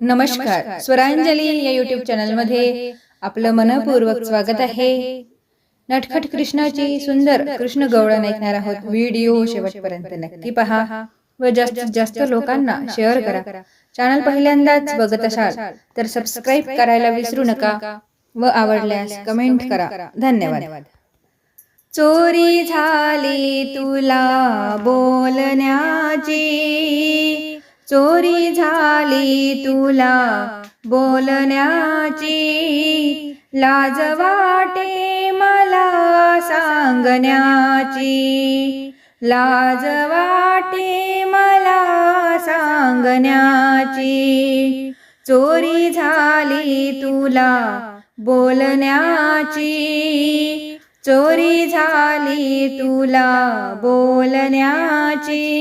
नमस्कार. स्वरांजली या युट्यूब चॅनलमध्ये आपलं मनपूर्वक स्वागत आहे. नटखट कृष्णाची सुंदर कृष्ण गवळण ऐकणार आहोत व्हिडिओ शेवटपर्यंत नक्की पहा व जास्तीत जास्त लोकांना शेअर करा. चॅनल पहिल्यांदाच बघत असाल तर सबस्क्राईब करायला विसरू नका व आवडल्यास कमेंट करा. धन्यवाद. चोरी झाली तुला बोलण्याची. चोरी झाली तुला बोलण्याची. लाज वाटे मला सांगण्याची. लाज वाटे मला सांगण्याची. चोरी झाली तुला बोलण्याची. चोरी झाली तुला बोलण्याची.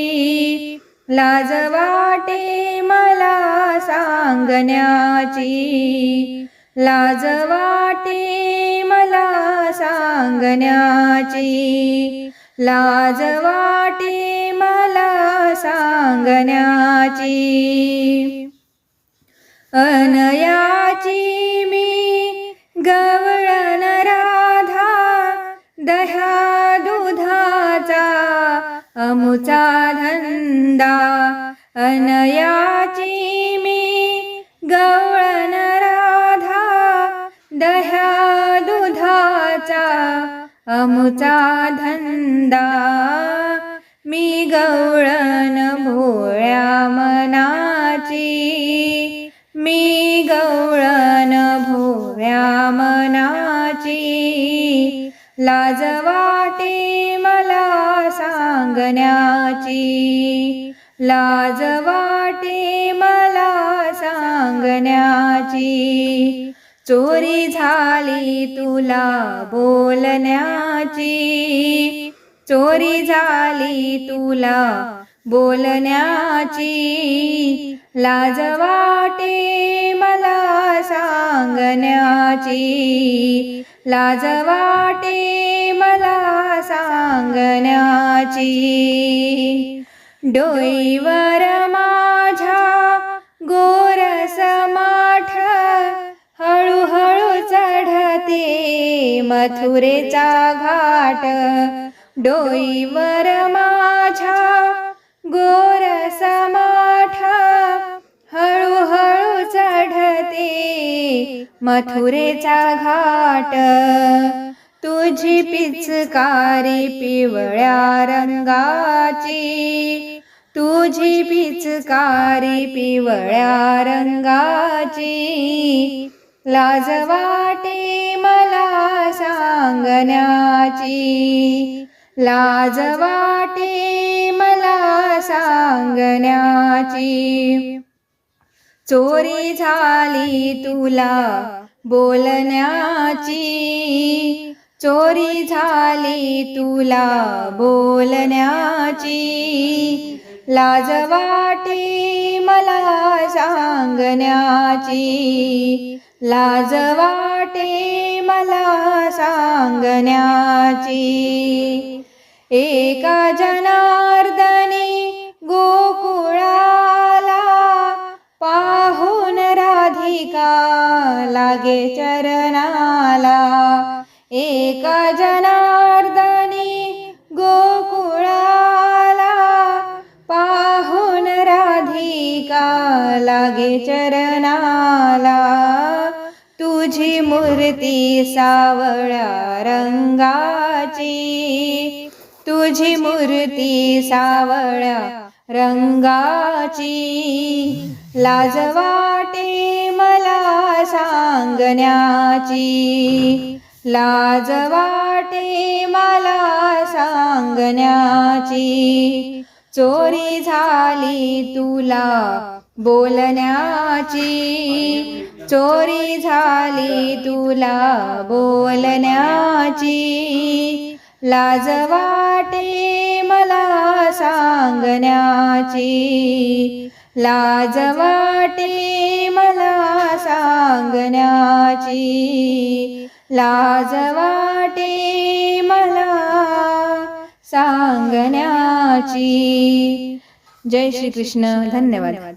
लाज वाटे मला सांगण्याची. लाज वाटे मला सांगण्याची. लाज वाटे मला सांगण्याची. अनया अमुचा धंदा अनयाची मी गवळण राधा दह्या दुधाचा अमुचा धंदा मी गवळण भोळ्या मनाची मी गवळण भोळ्या मना लाज वाटे मला सांगण्याची. लाज वाटे मला सांगण्याची. चोरी झाली तुला बोलण्याची. चोरी झाली तुला बोलण्याची लाज वाटे मला सांगण्याची. लाज वाटे मला सांगण्याची. डोईवर माझ्या गोरस माठ हळूहळू चढते मथुरेचा घाट. डोईवर माझ्या गोर समाठा हळूहळू चढते मथुरेचा घाट. तुझी पिचकारी पिवळ्या रंगाची तुझी पिचकारी पिवळ्या रंगाची. लाज वाटे मला सांगण्याची लाज वाटे मला सांगण्याची. चोरी झाली तुला बोलण्याची. चोरी झाली तुला बोलण्याची. लाज वाटे मला सांगण्याची. लाज वाटे मला सांगण्याची. एका जनार्दने गोकुळाला पाहून राधिका लागे चरणाला. एका जनार्दने गोकुळाला पाहून राधिका लागे चरणाला. तुझी मूर्ती सावळ्या रंगाची. तुझी मूर्ती सावळ्या रंगाची. लाज वाटे मला सांगण्याची. लाज वाटे मला सांगण्याची. चोरी झाली तुला बोलण्याची चोरी झाली तुला बोलण्याची. लाज वाटे मला सांगण्याची. लाज वाटे मला सांगण्याची. लाज वाटे मला सांगण्याची. जय श्री कृष्ण धन्यवाद.